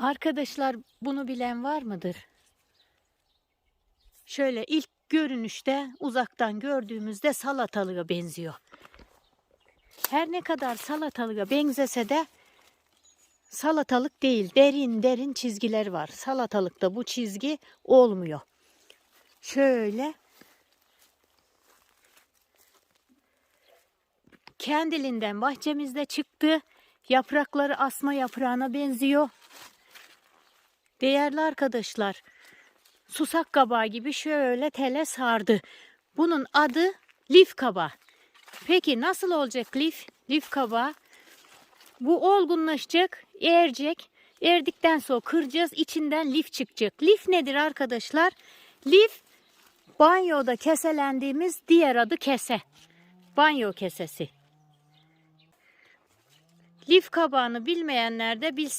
Arkadaşlar bunu bilen var mıdır? Şöyle ilk görünüşte uzaktan gördüğümüzde salatalığa benziyor. Her ne kadar salatalığa benzese de salatalık değil. Derin derin çizgiler var. Salatalıkta bu çizgi olmuyor. Şöyle kendiliğinden bahçemizde çıktı. Yaprakları asma yaprağına benziyor. Değerli arkadaşlar, susak kabağı gibi şöyle tele sardı. Bunun adı lif kabağı. Peki nasıl olacak lif? Lif kabağı. Bu olgunlaşacak, erecek. Erdikten sonra kıracağız, içinden lif çıkacak. Lif nedir arkadaşlar? Lif banyoda keselendiğimiz diğer adı kese. Banyo kesesi. Lif kabağını bilmeyenler de bilsin.